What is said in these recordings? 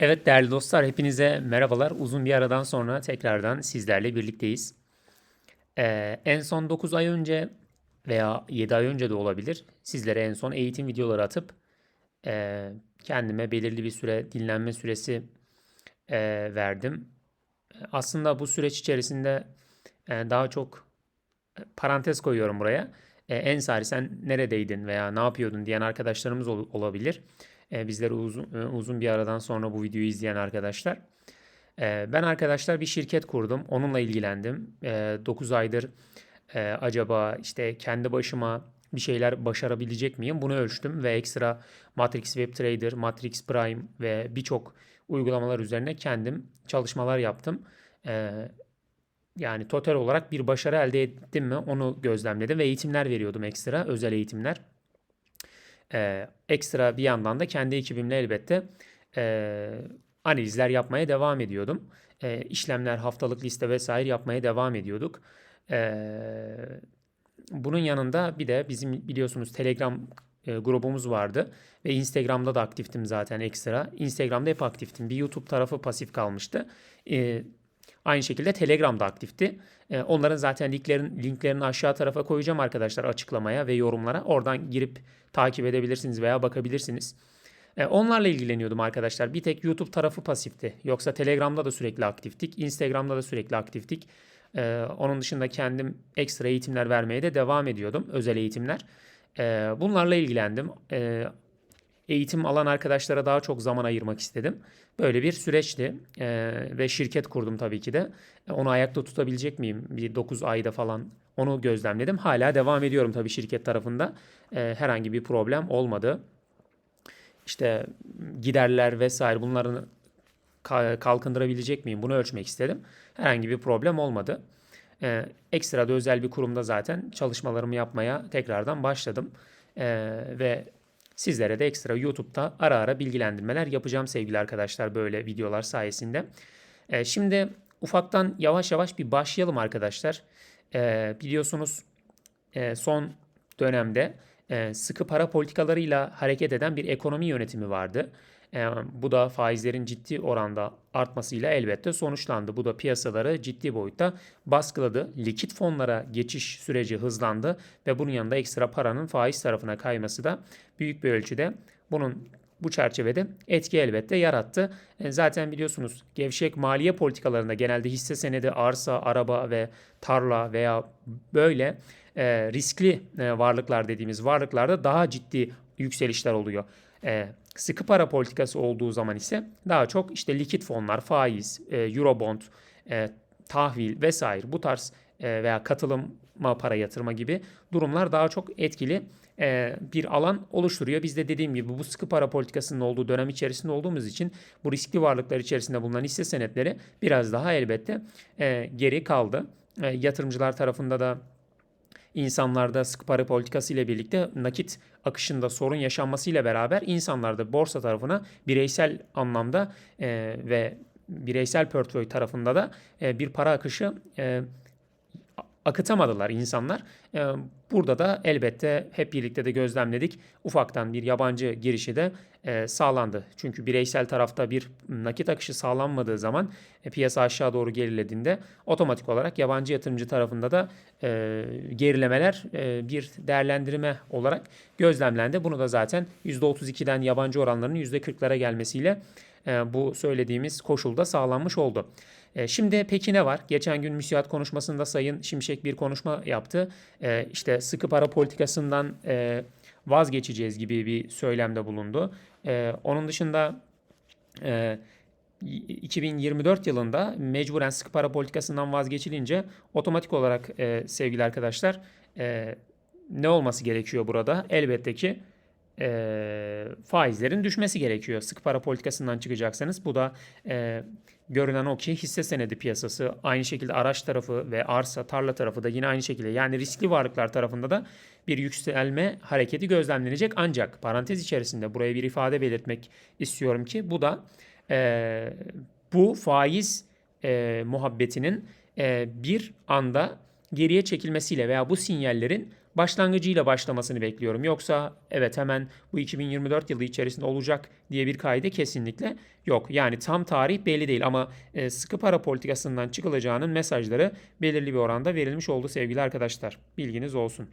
Evet değerli dostlar hepinize merhabalar. Uzun bir aradan sonra tekrardan sizlerle birlikteyiz. Ee, en son 9 ay önce veya 7 ay önce de olabilir. Sizlere en son eğitim videoları atıp e, kendime belirli bir süre dinlenme süresi e, verdim. Aslında bu süreç içerisinde e, daha çok e, parantez koyuyorum buraya. E, Ensari sen neredeydin veya ne yapıyordun diyen arkadaşlarımız ol- olabilir. E, bizleri uzun, e, uzun bir aradan sonra bu videoyu izleyen arkadaşlar. E, ben arkadaşlar bir şirket kurdum. Onunla ilgilendim. E, 9 aydır e, acaba işte kendi başıma bir şeyler başarabilecek miyim? Bunu ölçtüm ve ekstra Matrix Web Trader, Matrix Prime ve birçok uygulamalar üzerine kendim çalışmalar yaptım. Yani total olarak bir başarı elde ettim mi onu gözlemledim ve eğitimler veriyordum ekstra, özel eğitimler. Ee, ekstra bir yandan da kendi ekibimle elbette e, analizler yapmaya devam ediyordum. E, işlemler, haftalık liste vesaire yapmaya devam ediyorduk. Ee, bunun yanında bir de bizim biliyorsunuz Telegram e, grubumuz vardı ve Instagram'da da aktiftim zaten ekstra. Instagram'da hep aktiftim. Bir YouTube tarafı pasif kalmıştı. E, aynı şekilde Telegram'da aktifti. E, onların zaten linklerin linklerini aşağı tarafa koyacağım arkadaşlar açıklamaya ve yorumlara. Oradan girip takip edebilirsiniz veya bakabilirsiniz. E, onlarla ilgileniyordum arkadaşlar. Bir tek YouTube tarafı pasifti. Yoksa Telegram'da da sürekli aktiftik. Instagram'da da sürekli aktiftik. E, onun dışında kendim ekstra eğitimler vermeye de devam ediyordum. Özel eğitimler. E, bunlarla ilgilendim. E, eğitim alan arkadaşlara daha çok zaman ayırmak istedim. Böyle bir süreçti E, ve şirket kurdum tabii ki de. E, Onu ayakta tutabilecek miyim? Bir 9 ayda falan onu gözlemledim. Hala devam ediyorum tabii şirket tarafında. E, herhangi bir problem olmadı. İşte giderler vesaire bunların ka- kalkındırabilecek miyim? Bunu ölçmek istedim. Herhangi bir problem olmadı. Ee, ekstra da özel bir kurumda zaten çalışmalarımı yapmaya tekrardan başladım. Ee, ve sizlere de ekstra YouTube'da ara ara bilgilendirmeler yapacağım sevgili arkadaşlar böyle videolar sayesinde. Ee, şimdi ufaktan yavaş yavaş bir başlayalım arkadaşlar. Ee, biliyorsunuz e, son dönemde e, sıkı para politikalarıyla hareket eden bir ekonomi yönetimi vardı. Bu da faizlerin ciddi oranda artmasıyla elbette sonuçlandı. Bu da piyasaları ciddi boyutta baskıladı. Likit fonlara geçiş süreci hızlandı ve bunun yanında ekstra paranın faiz tarafına kayması da büyük bir ölçüde bunun bu çerçevede etki elbette yarattı. E, Zaten biliyorsunuz gevşek maliye politikalarında genelde hisse senedi, arsa, araba ve tarla veya böyle e, riskli e, varlıklar dediğimiz varlıklarda daha ciddi yükselişler oluyor. Sıkı para politikası olduğu zaman ise daha çok işte likit fonlar, faiz, e, eurobond, e, tahvil vesaire bu tarz e, veya katılıma para yatırma gibi durumlar daha çok etkili e, bir alan oluşturuyor. Biz de dediğim gibi bu sıkı para politikasının olduğu dönem içerisinde olduğumuz için bu riskli varlıklar içerisinde bulunan hisse senetleri biraz daha elbette e, geri kaldı. E, yatırımcılar tarafında da insanlarda sıkı para politikası ile birlikte nakit akışında sorun yaşanmasıyla beraber insanlar da borsa tarafına bireysel anlamda e, ve bireysel portföy tarafında da e, bir para akışı e, akıtamadılar insanlar. E, burada da elbette hep birlikte de gözlemledik. Ufaktan bir yabancı girişi de e, sağlandı. Çünkü bireysel tarafta bir nakit akışı sağlanmadığı zaman e, piyasa aşağı doğru gerilediğinde otomatik olarak yabancı yatırımcı tarafında da e, gerilemeler bir değerlendirme olarak gözlemlendi. Bunu da zaten %32'den yabancı oranlarının %40'lara gelmesiyle bu söylediğimiz koşulda sağlanmış oldu. E, Şimdi peki ne var? Geçen gün müsiat konuşmasında Sayın Şimşek bir konuşma yaptı. E, İşte sıkı para politikasından e, vazgeçeceğiz gibi bir söylemde bulundu. E, Onun dışında e, 2024 yılında mecburen sıkı para politikasından vazgeçilince otomatik olarak e, sevgili arkadaşlar ne olması gerekiyor burada? Elbette ki e, faizlerin düşmesi gerekiyor. Sıkı para politikasından çıkacaksanız bu da e, görünen o ki hisse senedi piyasası aynı şekilde araç tarafı ve arsa tarla tarafı da yine aynı şekilde yani riskli varlıklar tarafında da bir yükselme hareketi gözlemlenecek ancak parantez içerisinde buraya bir ifade belirtmek istiyorum ki bu da e, bu faiz e, muhabbetinin e, bir anda geriye çekilmesiyle veya bu sinyallerin başlangıcıyla başlamasını bekliyorum. Yoksa evet hemen bu 2024 yılı içerisinde olacak diye bir kaide kesinlikle yok. Yani tam tarih belli değil ama e, sıkı para politikasından çıkılacağının mesajları belirli bir oranda verilmiş oldu sevgili arkadaşlar. Bilginiz olsun.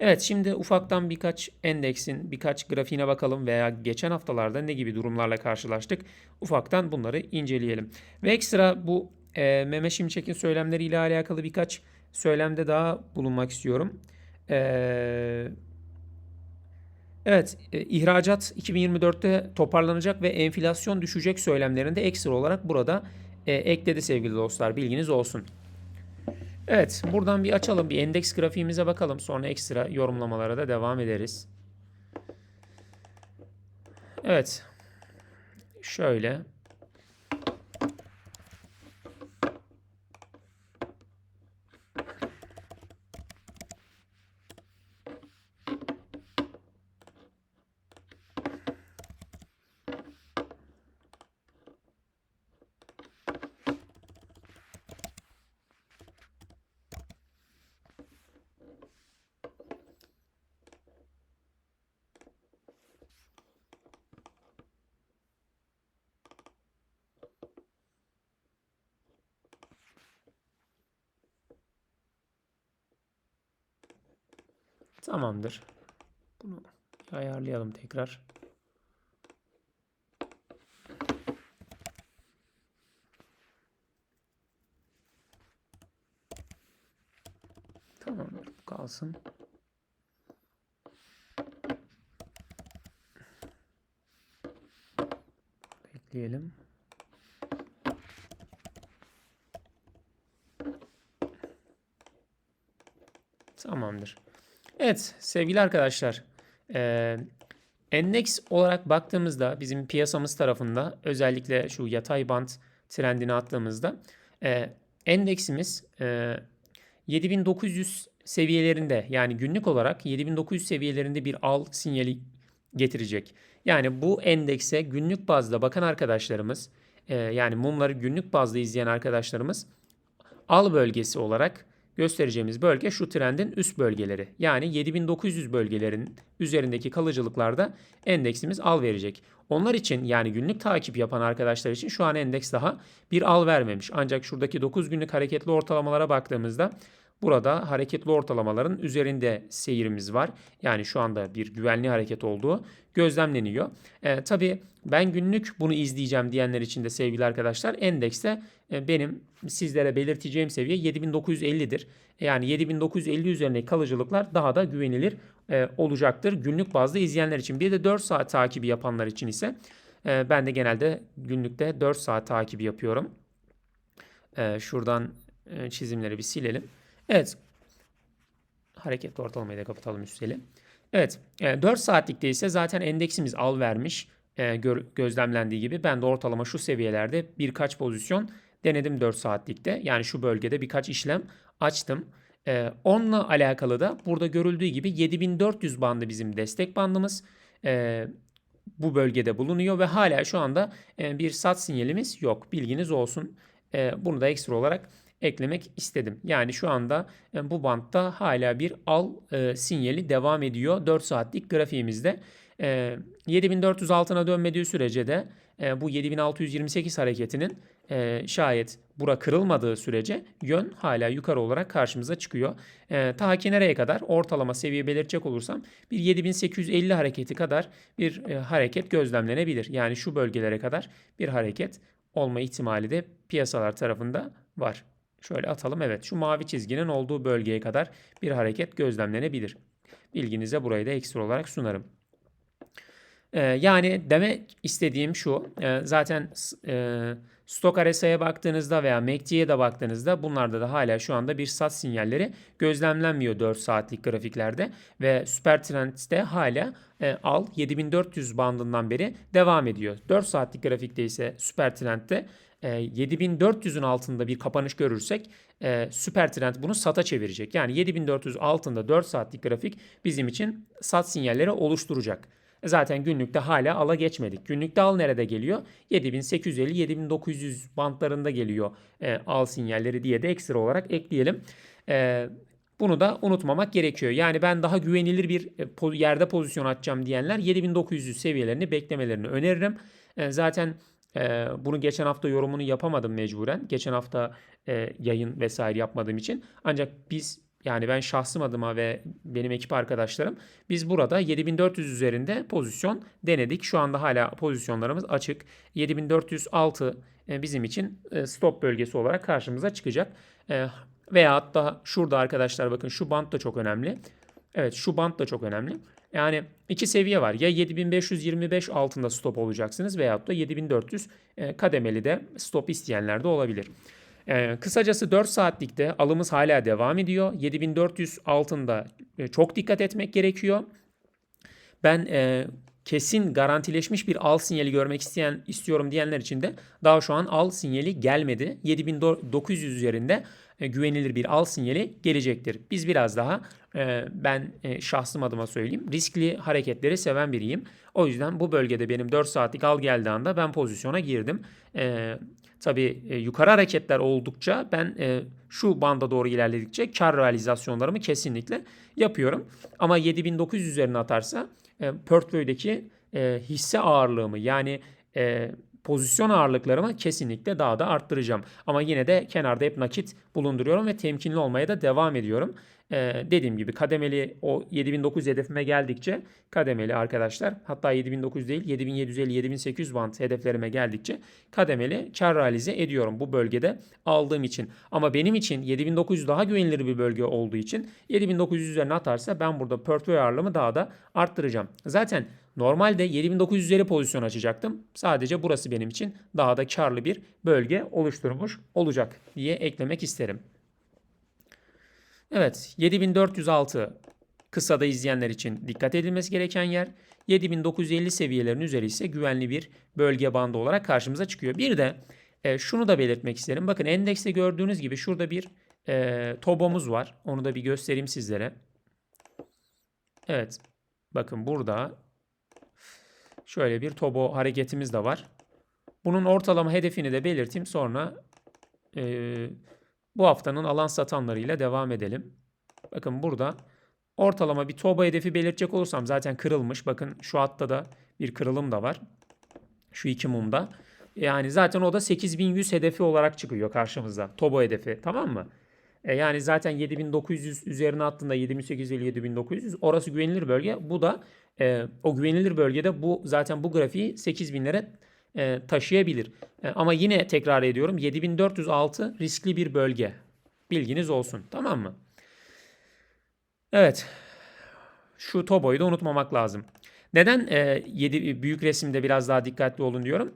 Evet şimdi ufaktan birkaç endeksin birkaç grafiğine bakalım veya geçen haftalarda ne gibi durumlarla karşılaştık. Ufaktan bunları inceleyelim. Ve ekstra bu e, Mehmet Şimşek'in söylemleriyle alakalı birkaç söylemde daha bulunmak istiyorum. Eee Evet, e, ihracat 2024'te toparlanacak ve enflasyon düşecek söylemlerinde ekstra olarak burada e, ekledi sevgili dostlar. Bilginiz olsun. Evet, buradan bir açalım, bir endeks grafiğimize bakalım. Sonra ekstra yorumlamalara da devam ederiz. Evet. Şöyle. Tamamdır. Bunu ayarlayalım tekrar. Tamamdır. Bu kalsın. Bekleyelim. Tamamdır. Evet sevgili arkadaşlar. E, endeks olarak baktığımızda bizim piyasamız tarafında özellikle şu yatay band trendini attığımızda e, endeksimiz e, 7900 seviyelerinde yani günlük olarak 7900 seviyelerinde bir al sinyali getirecek. Yani bu endekse günlük bazda bakan arkadaşlarımız e, yani mumları günlük bazda izleyen arkadaşlarımız al bölgesi olarak göstereceğimiz bölge şu trendin üst bölgeleri. Yani 7900 bölgelerin üzerindeki kalıcılıklarda endeksimiz al verecek. Onlar için yani günlük takip yapan arkadaşlar için şu an endeks daha bir al vermemiş. Ancak şuradaki 9 günlük hareketli ortalamalara baktığımızda Burada hareketli ortalamaların üzerinde seyirimiz var. Yani şu anda bir güvenli hareket olduğu gözlemleniyor. E, tabii ben günlük bunu izleyeceğim diyenler için de sevgili arkadaşlar endekste e, benim sizlere belirteceğim seviye 7950'dir. E, yani 7950 üzerindeki kalıcılıklar daha da güvenilir e, olacaktır. Günlük bazda izleyenler için. Bir de 4 saat takibi yapanlar için ise e, ben de genelde günlükte 4 saat takibi yapıyorum. E, şuradan e, çizimleri bir silelim. Evet. Hareketli ortalamayı da kapatalım üsteli. Evet. 4 e, saatlikte ise zaten endeksimiz al vermiş. E, gözlemlendiği gibi ben de ortalama şu seviyelerde birkaç pozisyon denedim 4 saatlikte. Yani şu bölgede birkaç işlem açtım. E, onunla alakalı da burada görüldüğü gibi 7400 bandı bizim destek bandımız. bu bölgede bulunuyor ve hala şu anda bir sat sinyalimiz yok. Bilginiz olsun. bunu da ekstra olarak eklemek istedim. Yani şu anda e, bu bantta hala bir al e, sinyali devam ediyor 4 saatlik grafiğimizde. E, 7400 altına dönmediği sürece de e, bu 7628 hareketinin e, şayet bura kırılmadığı sürece yön hala yukarı olarak karşımıza çıkıyor. E, ta ki nereye kadar ortalama seviye belirtecek olursam bir 7850 hareketi kadar bir e, hareket gözlemlenebilir. Yani şu bölgelere kadar bir hareket olma ihtimali de piyasalar tarafında var. Şöyle atalım. Evet şu mavi çizginin olduğu bölgeye kadar bir hareket gözlemlenebilir. Bilginize burayı da ekstra olarak sunarım. Ee, yani demek istediğim şu. E, zaten e, Stok RSI'ye baktığınızda veya MACD'ye de baktığınızda bunlarda da hala şu anda bir sat sinyalleri gözlemlenmiyor 4 saatlik grafiklerde ve Super Trend'de hala e, al 7400 bandından beri devam ediyor. 4 saatlik grafikte ise Super Trend'de 7400'ün altında bir kapanış görürsek e, süper trend bunu sata çevirecek. Yani 7400 altında 4 saatlik grafik bizim için sat sinyalleri oluşturacak. Zaten günlükte hala ala geçmedik. Günlükte al nerede geliyor? 7850-7900 bantlarında geliyor e, al sinyalleri diye de ekstra olarak ekleyelim. E, Bunu da unutmamak gerekiyor. Yani ben daha güvenilir bir e, yerde pozisyon açacağım diyenler 7900 seviyelerini beklemelerini öneririm. E, Zaten e, bunu geçen hafta yorumunu yapamadım mecburen. Geçen hafta e, yayın vesaire yapmadığım için. Ancak biz yani ben şahsım adıma ve benim ekip arkadaşlarım biz burada 7400 üzerinde pozisyon denedik. Şu anda hala pozisyonlarımız açık. 7406 e, bizim için stop bölgesi olarak karşımıza çıkacak. Veya hatta şurada arkadaşlar bakın şu bant da çok önemli. Evet şu bant da çok önemli. Yani iki seviye var. Ya 7525 altında stop olacaksınız veyahut da 7400 e, kademeli de stop isteyenler de olabilir. E, kısacası 4 saatlikte alımız hala devam ediyor. 7400 altında e, çok dikkat etmek gerekiyor. Ben e, kesin garantileşmiş bir al sinyali görmek isteyen istiyorum diyenler için de daha şu an al sinyali gelmedi. 7900 üzerinde güvenilir bir al sinyali gelecektir. Biz biraz daha e, ben e, şahsım adıma söyleyeyim riskli hareketleri seven biriyim. O yüzden bu bölgede benim 4 saatlik al geldiği anda ben pozisyona girdim. E, tabii e, yukarı hareketler oldukça ben e, şu banda doğru ilerledikçe kar realizasyonlarımı kesinlikle yapıyorum. Ama 7900 üzerine atarsa e, portföydeki e, hisse ağırlığımı yani e, pozisyon ağırlıklarımı kesinlikle daha da arttıracağım. Ama yine de kenarda hep nakit bulunduruyorum ve temkinli olmaya da devam ediyorum. Ee, dediğim gibi kademeli o 7900 hedefime geldikçe kademeli arkadaşlar hatta 7900 değil 7750 7800 band hedeflerime geldikçe kademeli kar realize ediyorum bu bölgede aldığım için. Ama benim için 7900 daha güvenilir bir bölge olduğu için 7900 üzerine atarsa ben burada portföy ağırlığımı daha da arttıracağım. Zaten Normalde 7900 üzeri pozisyon açacaktım. Sadece burası benim için daha da karlı bir bölge oluşturmuş olacak diye eklemek isterim. Evet 7406 kısada izleyenler için dikkat edilmesi gereken yer. 7950 seviyelerin üzeri ise güvenli bir bölge bandı olarak karşımıza çıkıyor. Bir de e, şunu da belirtmek isterim. Bakın endekste gördüğünüz gibi şurada bir e, tobomuz var. Onu da bir göstereyim sizlere. Evet. Bakın burada şöyle bir tobo hareketimiz de var. Bunun ortalama hedefini de belirteyim. Sonra e, bu haftanın alan satanlarıyla devam edelim. Bakın burada ortalama bir toba hedefi belirtecek olursam zaten kırılmış. Bakın şu hatta da bir kırılım da var. Şu iki mumda. Yani zaten o da 8100 hedefi olarak çıkıyor karşımıza. Tobo hedefi tamam mı? E yani zaten 7900 üzerine attığında 7850 7900 orası güvenilir bölge. Bu da e, o güvenilir bölgede bu zaten bu grafiği 8000'lere e, taşıyabilir. E, ama yine tekrar ediyorum 7406 riskli bir bölge. Bilginiz olsun. Tamam mı? Evet. Şu Tobo'yu da unutmamak lazım. Neden e, 7 büyük resimde biraz daha dikkatli olun diyorum?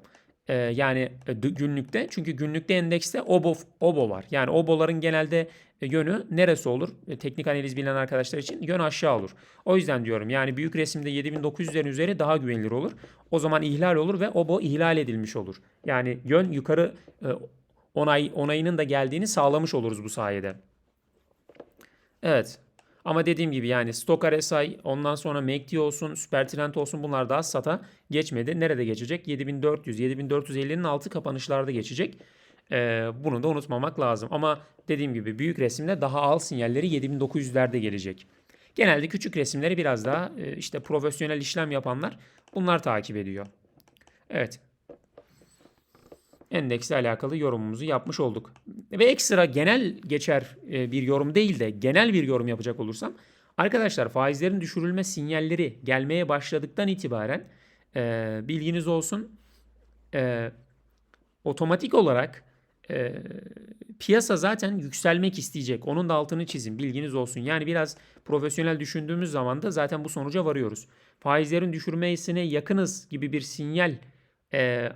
E, yani e, günlükte. Çünkü günlükte endekste OBO, OBO var. Yani OBO'ların genelde yönü neresi olur? E, teknik analiz bilen arkadaşlar için yön aşağı olur. O yüzden diyorum yani büyük resimde 7900'lerin üzeri daha güvenilir olur. O zaman ihlal olur ve OBO ihlal edilmiş olur. Yani yön yukarı e, onay onayının da geldiğini sağlamış oluruz bu sayede. Evet. Ama dediğim gibi yani Stock RSI ondan sonra MACD olsun, Süper Trend olsun bunlar daha SAT'a geçmedi. Nerede geçecek? 7400, 7450'nin altı kapanışlarda geçecek. Ee, bunu da unutmamak lazım. Ama dediğim gibi büyük resimde daha al sinyalleri 7900'lerde gelecek. Genelde küçük resimleri biraz daha e, işte profesyonel işlem yapanlar bunlar takip ediyor. Evet. Endeksle alakalı yorumumuzu yapmış olduk. Ve ekstra genel geçer e, bir yorum değil de genel bir yorum yapacak olursam arkadaşlar faizlerin düşürülme sinyalleri gelmeye başladıktan itibaren e, bilginiz olsun e, otomatik olarak e, piyasa zaten yükselmek isteyecek. Onun da altını çizin bilginiz olsun. Yani biraz profesyonel düşündüğümüz zaman da zaten bu sonuca varıyoruz. Faizlerin düşürmesine yakınız gibi bir sinyal e,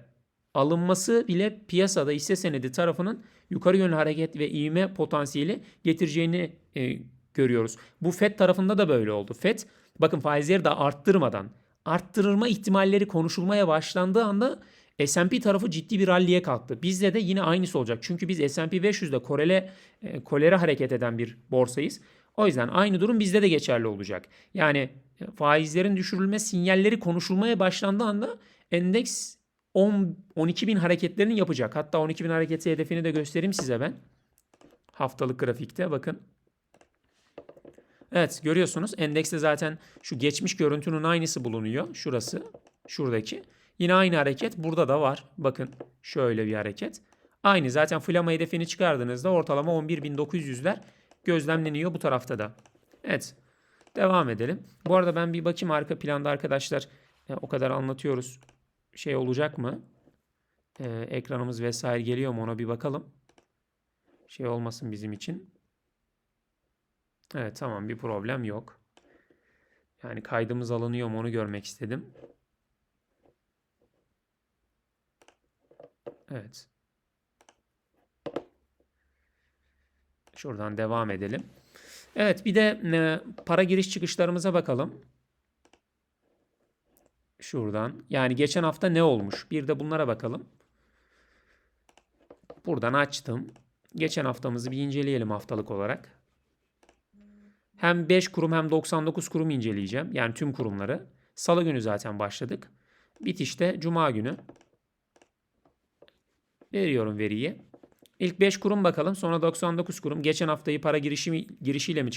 alınması bile piyasada hisse senedi tarafının yukarı yönlü hareket ve ivme potansiyeli getireceğini e, görüyoruz. Bu FED tarafında da böyle oldu. FED bakın faizleri de arttırmadan arttırma ihtimalleri konuşulmaya başlandığı anda S&P tarafı ciddi bir ralliye kalktı. Bizde de yine aynısı olacak. Çünkü biz S&P 500'de korele e, kolere hareket eden bir borsayız. O yüzden aynı durum bizde de geçerli olacak. Yani e, faizlerin düşürülme sinyalleri konuşulmaya başlandığı anda endeks 10 12 bin hareketlerini yapacak. Hatta 12 bin hareketi hedefini de göstereyim size ben. Haftalık grafikte bakın. Evet görüyorsunuz endekste zaten şu geçmiş görüntünün aynısı bulunuyor. Şurası şuradaki. Yine aynı hareket burada da var. Bakın şöyle bir hareket. Aynı zaten flama hedefini çıkardığınızda ortalama 11.900'ler gözlemleniyor bu tarafta da. Evet devam edelim. Bu arada ben bir bakayım arka planda arkadaşlar e, o kadar anlatıyoruz. Şey olacak mı? E, ekranımız vesaire geliyor mu ona bir bakalım. Şey olmasın bizim için. Evet tamam bir problem yok. Yani kaydımız alınıyor mu onu görmek istedim. Evet. Şuradan devam edelim. Evet bir de e, para giriş çıkışlarımıza bakalım. Şuradan. Yani geçen hafta ne olmuş? Bir de bunlara bakalım. Buradan açtım. Geçen haftamızı bir inceleyelim haftalık olarak. Hem 5 kurum hem 99 kurum inceleyeceğim. Yani tüm kurumları. Salı günü zaten başladık. Bitişte cuma günü. Veriyorum veriyi. İlk 5 kurum bakalım. Sonra 99 kurum. Geçen haftayı para girişi, girişiyle mi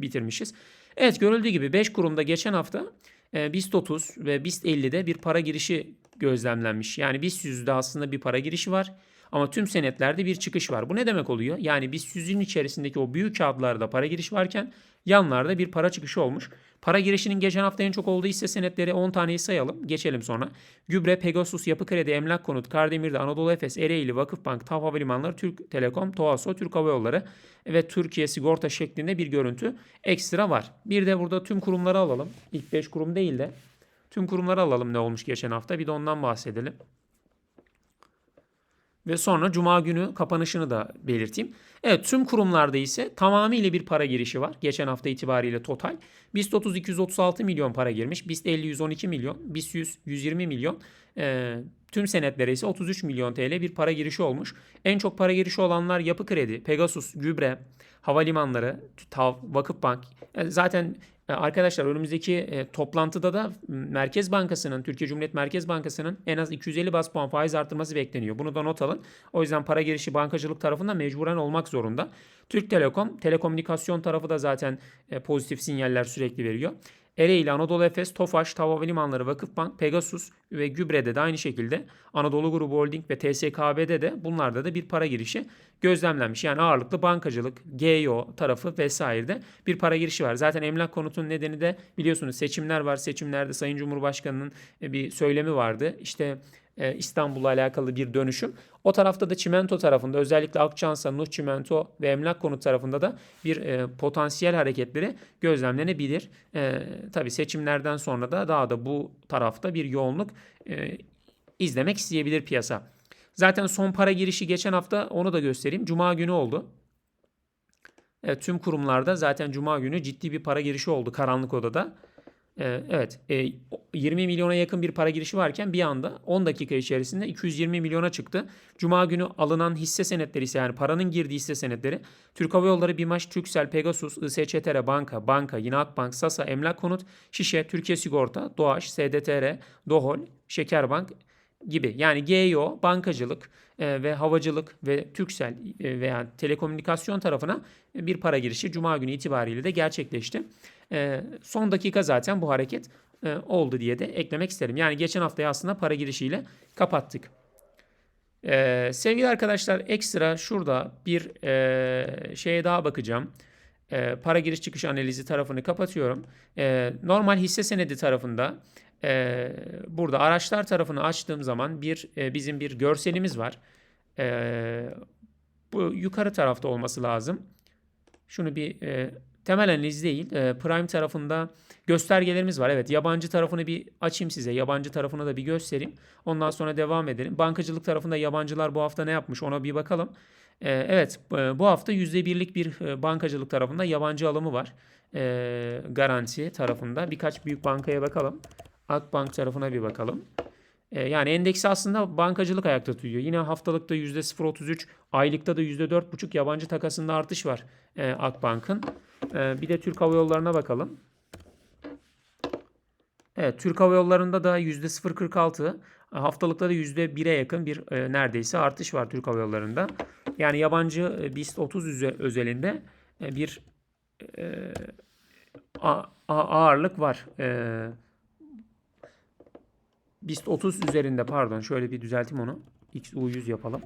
bitirmişiz? Evet görüldüğü gibi 5 kurumda geçen hafta e, BIST 30 ve BIST 50'de bir para girişi gözlemlenmiş. Yani BIST 100'de aslında bir para girişi var. Ama tüm senetlerde bir çıkış var. Bu ne demek oluyor? Yani BIST 100'ün içerisindeki o büyük kağıtlarda para giriş varken yanlarda bir para çıkışı olmuş. Para girişinin geçen hafta en çok olduğu hisse senetleri 10 taneyi sayalım. Geçelim sonra. Gübre, Pegasus, Yapı Kredi, Emlak Konut, Kardemir'de, Anadolu Efes, Ereğli, Vakıfbank, TAV Havalimanları, Türk Telekom, TOASO, Türk Hava Yolları ve Türkiye Sigorta şeklinde bir görüntü ekstra var. Bir de burada tüm kurumları alalım. İlk 5 kurum değil de tüm kurumları alalım ne olmuş geçen hafta. Bir de ondan bahsedelim. Ve sonra cuma günü kapanışını da belirteyim. Evet tüm kurumlarda ise tamamıyla bir para girişi var. Geçen hafta itibariyle total. BIST 30 236 milyon para girmiş. BIST 50 112 milyon. BIST 100 120 milyon. Ee, tüm senetlere ise 33 milyon TL bir para girişi olmuş. En çok para girişi olanlar Yapı Kredi, Pegasus, Gübre, Havalimanları, TAV, Vakıfbank. Yani zaten e, Arkadaşlar önümüzdeki e, toplantıda da Merkez Bankası'nın, Türkiye Cumhuriyet Merkez Bankası'nın en az 250 bas puan faiz artırması bekleniyor. Bunu da not alın. O yüzden para girişi bankacılık tarafında mecburen olmak zorunda. Türk Telekom, telekomünikasyon tarafı da zaten e, pozitif sinyaller sürekli veriyor. Ereğli, Anadolu Efes, Tofaş, Tav Havalimanları, Vakıfbank, Pegasus ve Gübre'de de aynı şekilde Anadolu Grubu Holding ve TSKB'de de bunlarda da bir para girişi gözlemlenmiş. Yani ağırlıklı bankacılık, GEO tarafı vesairede bir para girişi var. Zaten emlak konutunun nedeni de biliyorsunuz seçimler var. Seçimlerde Sayın Cumhurbaşkanı'nın bir söylemi vardı. İşte e, İstanbul'la alakalı bir dönüşüm. O tarafta da çimento tarafında özellikle Akçansa, Nuh Çimento ve Emlak Konut tarafında da bir e, potansiyel hareketleri gözlemlenebilir. E, tabii seçimlerden sonra da daha da bu tarafta bir yoğunluk e, izlemek isteyebilir piyasa. Zaten son para girişi geçen hafta onu da göstereyim. Cuma günü oldu. Evet, tüm kurumlarda zaten cuma günü ciddi bir para girişi oldu karanlık odada. Ee, evet, 20 e, milyona yakın bir para girişi varken bir anda 10 dakika içerisinde 220 milyona çıktı. Cuma günü alınan hisse senetleri ise yani paranın girdiği hisse senetleri Türk Hava Yolları, BİMAŞ, Türksel, Pegasus, ISÇTR, Banka, Banka, yine Akbank, Sasa, Emlak Konut, Şişe, Türkiye Sigorta, Doğaş, SDTR, Dohol, Şekerbank gibi. Yani GEO, bankacılık e, ve havacılık ve Türksel e, veya telekomünikasyon tarafına bir para girişi Cuma günü itibariyle de gerçekleşti. E, son dakika zaten bu hareket e, oldu diye de eklemek isterim. Yani geçen haftayı aslında para girişiyle kapattık. E, sevgili arkadaşlar ekstra şurada bir e, şeye daha bakacağım. E, para giriş çıkış analizi tarafını kapatıyorum. E, normal hisse senedi tarafında e, burada araçlar tarafını açtığım zaman bir e, bizim bir görselimiz var. E, bu yukarı tarafta olması lazım. Şunu bir e, temel analiz değil. E, Prime tarafında göstergelerimiz var. Evet yabancı tarafını bir açayım size. Yabancı tarafını da bir göstereyim. Ondan sonra devam edelim. Bankacılık tarafında yabancılar bu hafta ne yapmış ona bir bakalım. E, evet bu hafta %1'lik bir bankacılık tarafında yabancı alımı var. Garanti tarafında. Birkaç büyük bankaya bakalım. Akbank tarafına bir bakalım. E, yani endeksi aslında bankacılık ayakta tutuyor. Yine haftalıkta %0.33, aylıkta da %4.5 yabancı takasında artış var e, Akbank'ın. E, bir de Türk Hava Yolları'na bakalım. Evet, Türk Hava Yolları'nda da %0.46, haftalıkta da %1'e yakın bir e, neredeyse artış var Türk Hava Yolları'nda. Yani yabancı e, BIST 30 özelinde e, bir e, ağırlık var. Ee, BIST 30 üzerinde pardon şöyle bir düzelteyim onu. XU100 yapalım.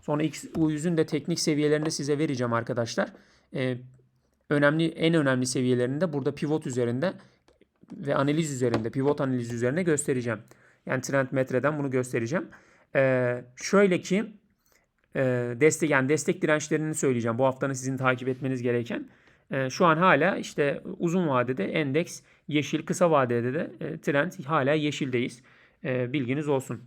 Sonra XU100'ün de teknik seviyelerini size vereceğim arkadaşlar. Ee, önemli en önemli seviyelerinde burada pivot üzerinde ve analiz üzerinde, pivot analiz üzerine göstereceğim. Yani trend metreden bunu göstereceğim. Ee, şöyle ki e, destek yani destek dirençlerini söyleyeceğim. Bu haftanın sizin takip etmeniz gereken. E, şu an hala işte uzun vadede endeks yeşil, kısa vadede de e, trend hala yeşildeyiz. E, bilginiz olsun.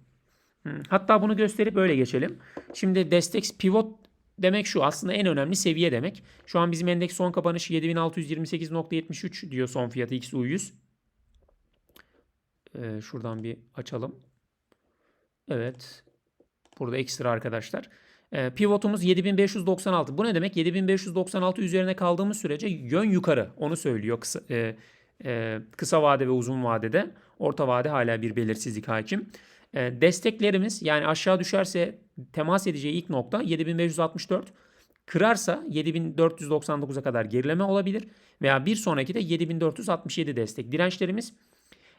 Hatta bunu gösterip öyle geçelim. Şimdi destek pivot demek şu aslında en önemli seviye demek. Şu an bizim endeks son kapanışı 7628.73 diyor son fiyatı XU100. Ee, şuradan bir açalım. Evet. Burada ekstra arkadaşlar. Ee, pivotumuz 7596. Bu ne demek? 7596 üzerine kaldığımız sürece yön yukarı. Onu söylüyor kısa, e, e, kısa vade ve uzun vadede. Orta vade hala bir belirsizlik hakim. E, desteklerimiz yani aşağı düşerse temas edeceği ilk nokta 7564. Kırarsa 7499'a kadar gerileme olabilir. Veya bir sonraki de 7467 destek. Dirençlerimiz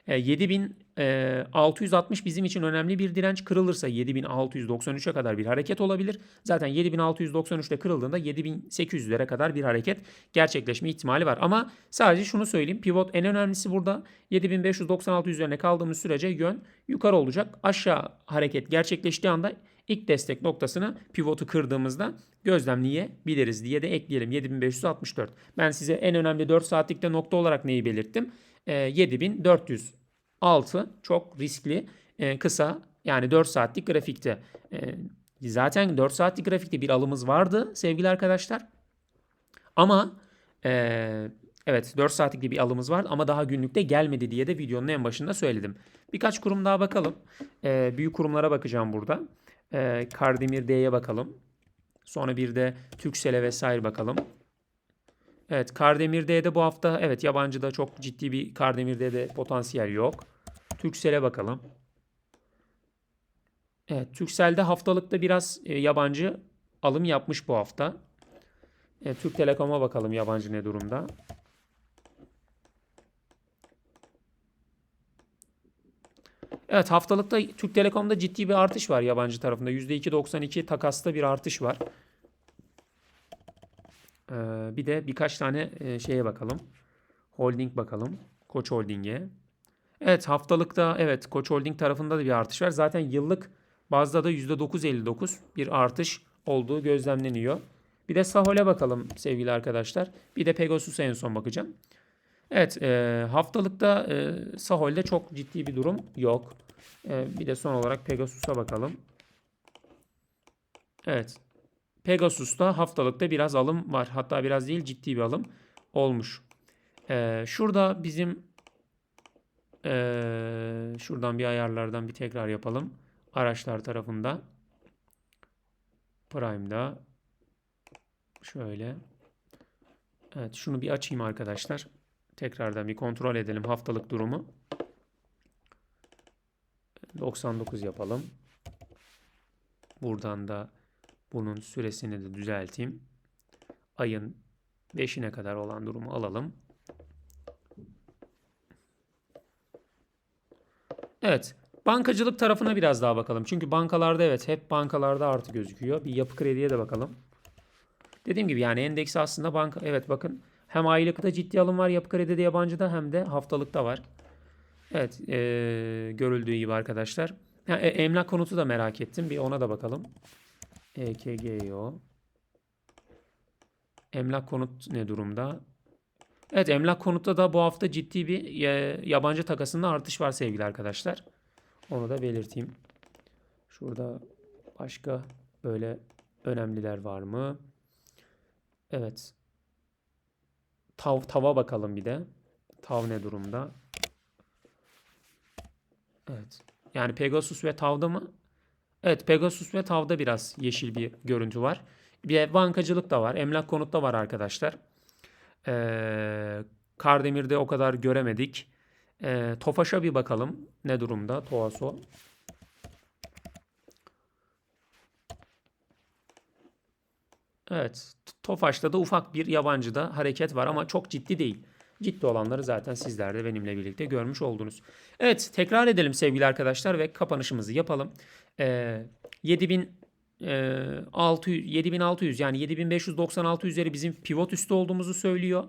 7660 bizim için önemli bir direnç. Kırılırsa 7693'e kadar bir hareket olabilir. Zaten 7693'te kırıldığında 7800'lere kadar bir hareket gerçekleşme ihtimali var. Ama sadece şunu söyleyeyim. Pivot en önemlisi burada. 7596 üzerine kaldığımız sürece yön yukarı olacak. Aşağı hareket gerçekleştiği anda ilk destek noktasını pivotu kırdığımızda gözlemleyebiliriz diye de ekleyelim. 7564. Ben size en önemli 4 saatlikte nokta olarak neyi belirttim? E, 7406 çok riskli e, kısa yani 4 saatlik grafikte. E, zaten 4 saatlik grafikte bir alımız vardı sevgili arkadaşlar. Ama evet 4 saatlik bir alımız vardı ama daha günlükte gelmedi diye de videonun en başında söyledim. Birkaç kurum daha bakalım. Büyük kurumlara bakacağım burada. Kardemir D'ye bakalım. Sonra bir de Türksel'e vesaire bakalım. Evet Kardemir D'de bu hafta evet yabancıda çok ciddi bir Kardemir D'de potansiyel yok. Türksel'e bakalım. Evet Türksel'de haftalıkta biraz e, yabancı alım yapmış bu hafta. E, Türk Telekom'a bakalım yabancı ne durumda. Evet haftalıkta Türk Telekom'da ciddi bir artış var yabancı tarafında. %2.92 takasta bir artış var. Ee, bir de birkaç tane e, şeye bakalım. Holding bakalım. Koç Holding'e. Evet haftalıkta evet Koç Holding tarafında da bir artış var. Zaten yıllık bazda da %9.59 bir artış olduğu gözlemleniyor. Bir de Sahol'e bakalım sevgili arkadaşlar. Bir de Pegasus'a en son bakacağım. Evet e, haftalıkta e, Sahol'de çok ciddi bir durum yok. E, bir de son olarak Pegasus'a bakalım. Evet Pegasus'ta haftalıkta biraz alım var. Hatta biraz değil ciddi bir alım olmuş. Ee, şurada bizim ee, şuradan bir ayarlardan bir tekrar yapalım. Araçlar tarafında. Prime'da şöyle. Evet şunu bir açayım arkadaşlar. Tekrardan bir kontrol edelim haftalık durumu. 99 yapalım. Buradan da bunun süresini de düzelteyim. Ayın 5'ine kadar olan durumu alalım. Evet. Bankacılık tarafına biraz daha bakalım. Çünkü bankalarda evet hep bankalarda artı gözüküyor. Bir yapı krediye de bakalım. Dediğim gibi yani endeks aslında banka evet bakın hem aylıkta ciddi alım var yapı kredide yabancıda hem de haftalıkta var. Evet ee, görüldüğü gibi arkadaşlar. Ha, e, emlak konutu da merak ettim. Bir ona da bakalım. EKGO. Emlak konut ne durumda? Evet emlak konutta da bu hafta ciddi bir yabancı takasında artış var sevgili arkadaşlar. Onu da belirteyim. Şurada başka böyle önemliler var mı? Evet. Tav, tava bakalım bir de. Tav ne durumda? Evet. Yani Pegasus ve Tav'da mı? Evet Pegasus ve Tav'da biraz yeşil bir görüntü var. Bir bankacılık da var. Emlak konut da var arkadaşlar. Ee, Kardemir'de o kadar göremedik. Ee, Tofaş'a bir bakalım. Ne durumda Toaso? Evet. Tofaş'ta da ufak bir yabancıda hareket var ama çok ciddi değil. Ciddi olanları zaten sizler de benimle birlikte görmüş oldunuz. Evet tekrar edelim sevgili arkadaşlar ve kapanışımızı yapalım. Ee, 7000 e, 600, 7600 yani 7596 üzeri bizim pivot üstü olduğumuzu söylüyor.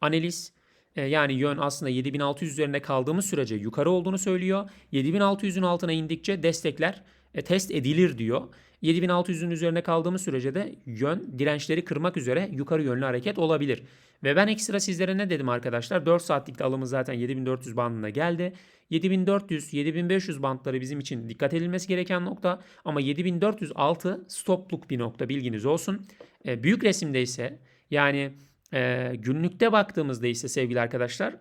Analiz e, yani yön aslında 7600 üzerinde kaldığımız sürece yukarı olduğunu söylüyor. 7600'ün altına indikçe destekler e, test edilir diyor. 7600'ün üzerine kaldığımız sürece de yön dirençleri kırmak üzere yukarı yönlü hareket olabilir. Ve ben ekstra sizlere ne dedim arkadaşlar? 4 saatlik de alımız zaten 7400 bandına geldi. 7400, 7500 bantları bizim için dikkat edilmesi gereken nokta. Ama 7406 stopluk bir nokta bilginiz olsun. E, büyük resimde ise yani e, günlükte baktığımızda ise sevgili arkadaşlar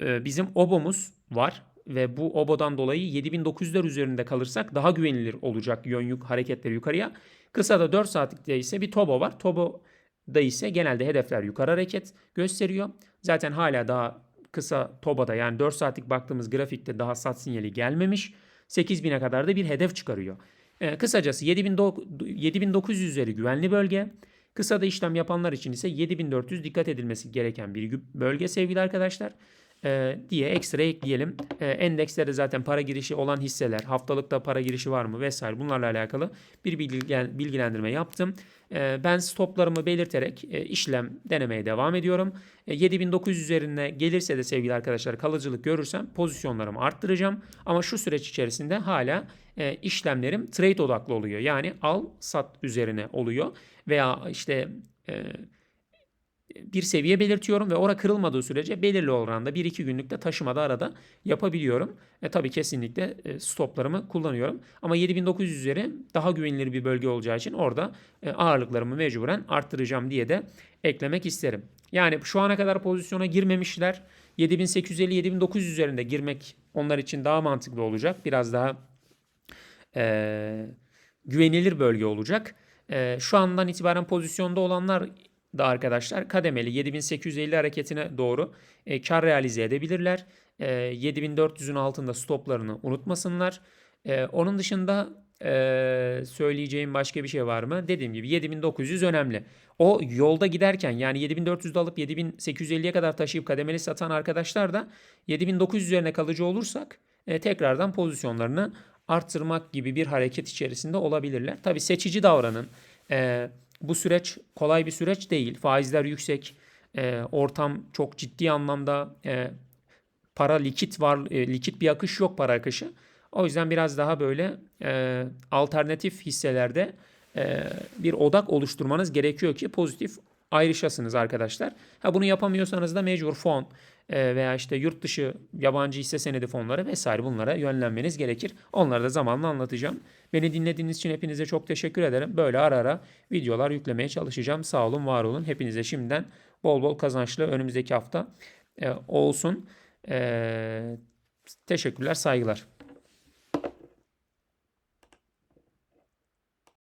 e, bizim obomuz var ve bu obodan dolayı 7900'ler üzerinde kalırsak daha güvenilir olacak yön yük hareketleri yukarıya. Kısada 4 saatlikte ise bir tobo var. Tobo da ise genelde hedefler yukarı hareket gösteriyor. Zaten hala daha kısa TOBA'da yani 4 saatlik baktığımız grafikte daha sat sinyali gelmemiş. 8000'e kadar da bir hedef çıkarıyor. Ee, kısacası 7900 üzeri güvenli bölge. Kısada işlem yapanlar için ise 7400 dikkat edilmesi gereken bir bölge sevgili arkadaşlar. Ee, diye ekstra ekleyelim. Ee, endekslerde zaten para girişi olan hisseler, haftalıkta para girişi var mı vesaire bunlarla alakalı bir bilgilen- bilgilendirme yaptım. Ee, ben stoplarımı belirterek e, işlem denemeye devam ediyorum. E, 7900 üzerine gelirse de sevgili arkadaşlar kalıcılık görürsem pozisyonlarımı arttıracağım. Ama şu süreç içerisinde hala e, işlemlerim trade odaklı oluyor. Yani al sat üzerine oluyor. Veya işte e, bir seviye belirtiyorum ve ora kırılmadığı sürece belirli oranda 1-2 günlükte taşımada arada yapabiliyorum. E tabii kesinlikle e, stoplarımı kullanıyorum. Ama 7900 üzeri daha güvenilir bir bölge olacağı için orada e, ağırlıklarımı mecburen arttıracağım diye de eklemek isterim. Yani şu ana kadar pozisyona girmemişler. 7850-7900 üzerinde girmek onlar için daha mantıklı olacak. Biraz daha e, güvenilir bölge olacak. E, şu andan itibaren pozisyonda olanlar da arkadaşlar kademeli 7850 hareketine doğru e, kar realize edebilirler. E, 7400'ün altında stoplarını unutmasınlar. E, onun dışında e, söyleyeceğim başka bir şey var mı? Dediğim gibi 7900 önemli. O yolda giderken yani 7400'de alıp 7850'ye kadar taşıyıp kademeli satan arkadaşlar da 7900 üzerine kalıcı olursak e, tekrardan pozisyonlarını arttırmak gibi bir hareket içerisinde olabilirler. Tabi seçici davranın. E, bu süreç kolay bir süreç değil. Faizler yüksek. E, ortam çok ciddi anlamda e, para likit var. E, likit bir akış yok para akışı. O yüzden biraz daha böyle e, alternatif hisselerde e, bir odak oluşturmanız gerekiyor ki pozitif ayrışasınız arkadaşlar. Ha bunu yapamıyorsanız da mecbur fon veya işte yurt dışı yabancı hisse senedi fonları vesaire bunlara yönlenmeniz gerekir. Onları da zamanla anlatacağım. Beni dinlediğiniz için hepinize çok teşekkür ederim. Böyle ara ara videolar yüklemeye çalışacağım. Sağ olun, var olun. Hepinize şimdiden bol bol kazançlı önümüzdeki hafta e, olsun. E, teşekkürler, saygılar.